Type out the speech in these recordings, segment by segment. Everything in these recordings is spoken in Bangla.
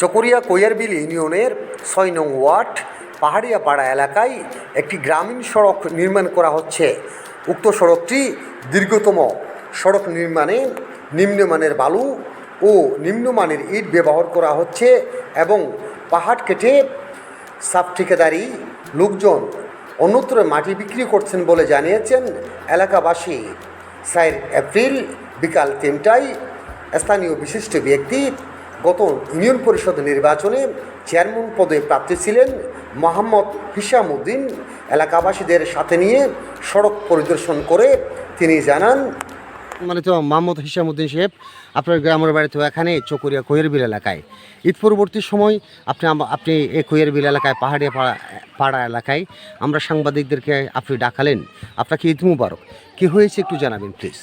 চকরিয়া কৈয়ারবিল ইউনিয়নের ছয় নং ওয়ার্ড, পাহাড়িয়াপাড়া এলাকায় একটি গ্রামীণ সড়ক নির্মাণ করা হচ্ছে। উক্ত সড়কটি দীর্ঘতম সড়ক নির্মাণে নিম্নমানের বালু ও নিম্নমানের ইট ব্যবহার করা হচ্ছে এবং পাহাড় কেটে সাব ঠিকাদারি লোকজন অন্যত্র মাটি বিক্রি করছেন বলে জানিয়েছেন এলাকাবাসী। চার এপ্রিল বিকাল তিনটায় স্থানীয় বিশিষ্ট ব্যক্তি গত ইউনিয়ন পরিষদ নির্বাচনে চেয়ারম্যান পদে প্রার্থী ছিলেন মোহাম্মদ হিসামউদ্দিন এলাকাবাসীদের সাথে নিয়ে সড়ক পরিদর্শন করে তিনি জানান মানে তো মোহাম্মদ হিসামউদ্দিন সাহেব আপনার গ্রামের বাড়ি তো এখানে চকরিয়া কৈরবিল এলাকায়। ঈদ পরবর্তী সময় আপনি আপনি এই কৈরবিল এলাকায় পাহাড়িয়া পাড়া পাড়া এলাকায় আমরা সাংবাদিকদেরকে আপনি ডাকালেন। আপনাকে ঈদ মুবারক। কী হয়েছে একটু জানাবেন প্লিজ।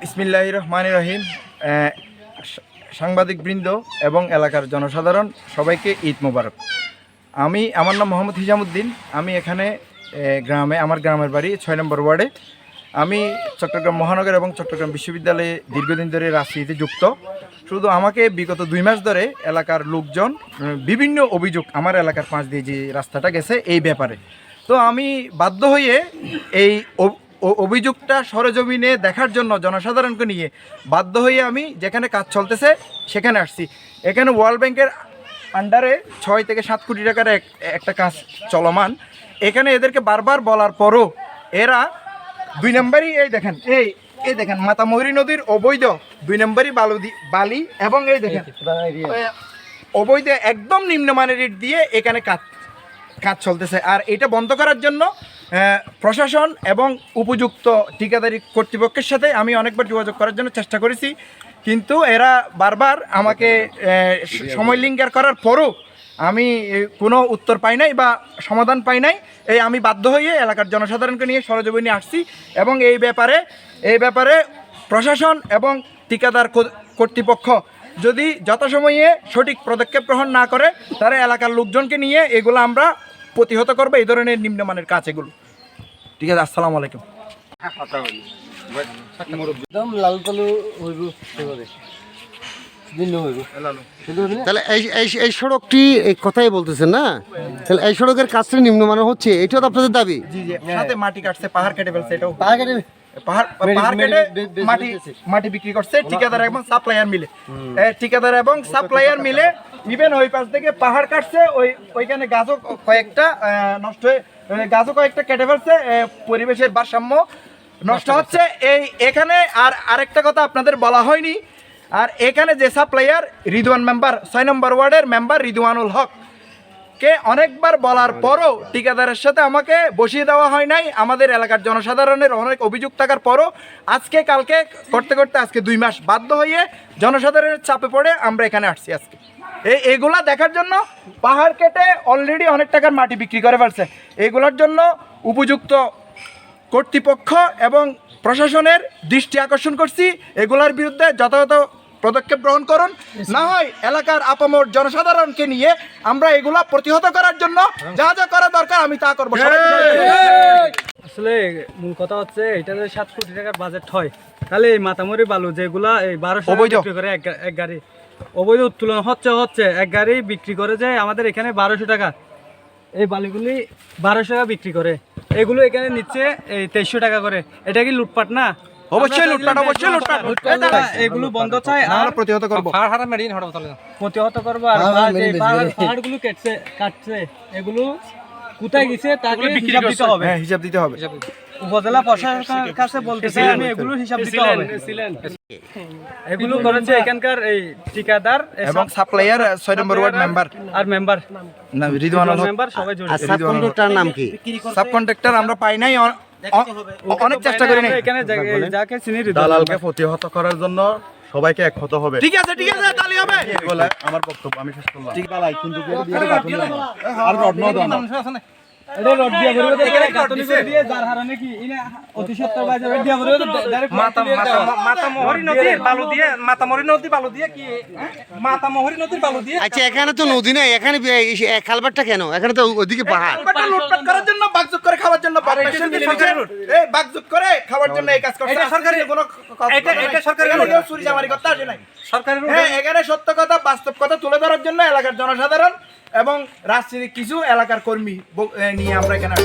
বিসমিল্লাহ রহমান রহিম। সাংবাদিক বৃন্দ এবং এলাকার জনসাধারণ, সবাইকে ঈদ মোবারক। আমি, আমার নাম মোহাম্মদ হিজামুদ্দিন। আমি এখানে গ্রামে, আমার গ্রামের বাড়ি ছয় নম্বর ওয়ার্ডে। আমি চট্টগ্রাম মহানগর এবং চট্টগ্রাম বিশ্ববিদ্যালয়ে দীর্ঘদিন ধরে রাজনীতিতে যুক্ত। শুধু আমাকে বিগত দুই মাস ধরে এলাকার লোকজন বিভিন্ন অভিযোগ আমার এলাকার পাঁচ দিয়ে যে রাস্তাটা গেছে, এই ব্যাপারে। তো আমি বাধ্য হয়ে এই অভিযোগটা সরেজমিনে দেখার জন্য জনসাধারণকে নিয়ে বাধ্য হয়ে আমি যেখানে কাজ চলতেছে সেখানে আসছি। এখানে ওয়ার্ল্ড ব্যাংকের আন্ডারে ছয় থেকে সাত কোটি টাকার একটা কাজ চলমান। এখানে এদেরকে বারবার বলার পরও এরা দুই নম্বরই এই দেখেন এই এই দেখেন মাতামহরী নদীর অবৈধ দুই নম্বরই বালু দি- বালি এবং এই দেখেন অবৈধ একদম নিম্নমানের ইট দিয়ে এখানে কাজ কাজ চলতেছে। আর এটা বন্ধ করার জন্য প্রশাসন এবং উপযুক্ত ঠিকাদারি কর্তৃপক্ষের সাথে আমি অনেকবার যোগাযোগ করার জন্য চেষ্টা করেছি। কিন্তু এরা বারবার আমাকে আহ, স- সময় লিঙ্কার করার পরও আমি কোনো উত্তর পাই নাই বা সমাধান পাই নাই। এই আমি বাধ্য হয়ে এলাকার জনসাধারণকে নিয়ে সরজমিনে আসছি এবং এই ব্যাপারে এই ব্যাপারে প্রশাসন এবং ঠিকাদার কর্তৃপক্ষ যদি যথাসময়ে সঠিক পদক্ষেপ গ্রহণ না করে তারা এলাকার লোকজনকে নিয়ে এগুলো আমরা প্রতিহত করব। এই ধরনের নিম্নমানের কাজ এগুলো। ঠিক আছে আসসালামু আলাইকুম। তাহলে এই এই এই সড়কটি এই কথাই বলতেছেন না? তাহলে এই সড়কের কাজটা নিম্নমানের হচ্ছে এটাও তো আপনাদের দাবি? জি জি সাথে মাটি কাটছে পাহাড় কেটে ফেলছে এটাও। পাহাড় কেটে মাটি মাটি বিক্রি করছে ঠিকাদার এবং সাপ্লায়ার মিলে। ঠিকাদার এবং সাপ্লায়ার মিলে ইভেন ওই পাশ থেকে পাহাড় কাটছে ওই ওইখানে গাছও কয়েকটা নষ্ট হয়ে গাছও কয়েকটা কেটে ফেলছে পরিবেশের ভারসাম্য নষ্ট হচ্ছে। এই এখানে আর আরেকটা কথা আপনাদের বলা হয়নি। আর এখানে যে সাপ্লায়ার রিদওয়ান মেম্বার ছয় নম্বর ওয়ার্ডের মেম্বার রিদওয়ানুল হক। কে অনেকবার বলার পরও ঠিকাদারের সাথে আমাকে বসিয়ে দেওয়া হয় নাই। আমাদের এলাকার জনসাধারণের অনেক অভিযোগ থাকার পরও আজকে, কালকে করতে করতে আজকে দুই মাস বাধ্য হয়ে জনসাধারণের চাপে পড়ে আমরা এখানে আসছি আজকে। এই এগুলা দেখার জন্য পাহাড় কেটে অলরেডি অনেক টাকার মাটি বিক্রি করে ফেলছে। এগুলোর জন্য উপযুক্ত কর্তৃপক্ষ এবং প্রশাসনের দৃষ্টি আকর্ষণ করছি। এগুলার বিরুদ্ধে যথাযথ পদক্ষেপ গ্রহণ করুন। না হয় এলাকার আপামর জনসাধারণকে নিয়ে আমরা এগুলা প্রতিহত করার জন্য যা যা করা দরকার আমি তা করব। আসলে মূল কথা হচ্ছে এটা যদি সাত কোটি টাকার বাজেট হয় তাহলে এই মাতামরি বালু যেগুলা এই বারোশো বিক্রি করে এক এক গাড়ি অবৈধ উত্তোলন হচ্ছে হচ্ছে। এক গাড়ি বিক্রি করে যে আমাদের এখানে বারোশো টাকা এই বালিগুলি বারোশো টাকা বিক্রি করে। এগুলো এখানে নিচ্ছে এই তেইশশো টাকা করে। এটা কি লুটপাট না? অবশ্যই লুটপাট, অবশ্যই লুটপাট। এগুলো বন্ধ চাই আর প্রতিহত করব। প্রতিহত করব আর হ্যাঁ, পাহাড়- মেরে যে বেশি পাহাড়- করে। পাহাড়গুলো কেটছে কাটছে এগুলো কোথায় গেছে তাকে হিসাব দিতে হবে। হ্যাঁ হিসাব দিতে হবে। উপজেলা প্রশাসনের কাছে বলতেছে আমি এগুলো হিসাব দিতে হবে। এগুলো করেছে এখানকার এই ঠিকাদার এবং সাপ্লায়ার ছয় নম্বর ওয়ার্ড মেম্বার। আর মেম্বার। না রিদওয়ানুল হক মেম্বার সবাই আর জড়িত সাব কন্ট্রাক্টর নাম কি? সাব কন্ট্রাক্টর আমরা পাই নাই অনেক চেষ্টা করি এখানে যাকে চিনি দালালকে প্রতিহত করার জন্য সবাইকে এক হতে হবে ঠিক আছে ঠিক আছে তালি হবে আমার বক্তব্য আমি শেষ করলাম ঠিক কিন্তু। আর রড না। দিয়ে আচ্ছা এখানে তো নদী নাই। এখানে খালবারটা কেন? এখানে তো ওদিকে পাহাড়। করার জন্য বাগযুগ করে খাওয়ার জন্য বাগযুগ করে খাওয়ার জন্য এই কাজ করছে। এটা সরকারি- কোনো এটা- এটা সরকারি করতে আসে নাই। সরকারের হ্যাঁ এখানে সত্য কথা বাস্তব কথা তুলে ধরার জন্য এলাকার জনসাধারণ এবং রাজনীতির কিছু এলাকার কর্মী নিয়ে আমরা এখানে।